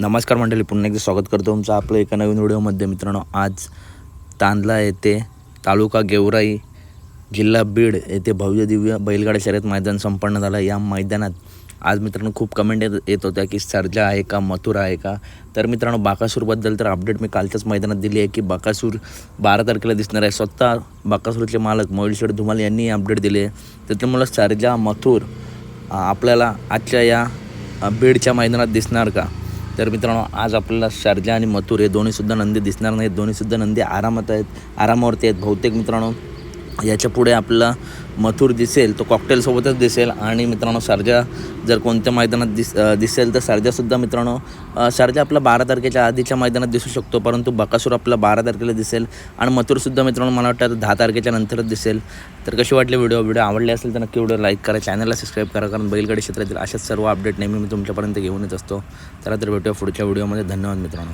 नमस्कार मंडळी पुन्हा एकदा स्वागत करतो तुमचं आपलं एका नवीन व्हिडिओमध्ये मित्रांनो आज तांदला येथे तालुका गेवराई जिल्हा बीड येथे भव्य दिव्य बैलगाडा शर्यत मैदान संपन्न झालं. या मैदानात आज मित्रांनो खूप कमेंट येत येत होत्या की सर्जा आहे का मथुर आहे का? तर मित्रांनो बाकासूरबद्दल तर अपडेट मी कालच्याच मैदानात दिली आहे की बाकासूर बारा तारखेला दिसणार आहे. स्वतः बाकासूरचे मालक मोहिलशेठ धुमाल यांनी अपडेट दिले तर मला सर्जा मथुर आपल्याला आजच्या या बीडच्या मैदानात दिसणार का? तर मित्रांनो आज आपल्याला शारजा आणि मथुर हे दोन्हीसुद्धा नंदी दिसणार नाहीत. दोन्हीसुद्धा नंदी आरामात आहेत. आरामावरती आहेत बहुतेक मित्रांनो. याच्यापुढे आपला मथुर दिसेल तो कॉकटेलसोबतच दिसेल. आणि मित्रांनो सारजा जर कोणत्या मैदानात दिस दिसेल तर सारजासुद्धा मित्रांनो सारजा आपला बारा तारखेच्या आधीच्या मैदानात दिसू शकतो परंतु बकासूर आपला बारा तारखेला दिसेल. आणि मथुरसुद्धा मित्रांनो मला वाटतं दहा तारखेच्या नंतरच दिसेल. तर कशी वाटली व्हिडिओ? व्हिडिओ आवडले असेल तर नक्की व्हिडिओ लाईक करा चॅनलला सबस्क्राईब करा कारण बैलगाडी क्षेत्रातील अशाच सर्व अपडेट नेहमी मी तुमच्यापर्यंत घेऊन येत असतो. त्याला तर भेटूया पुढच्या व्हिडिओमध्ये. धन्यवाद मित्रांनो.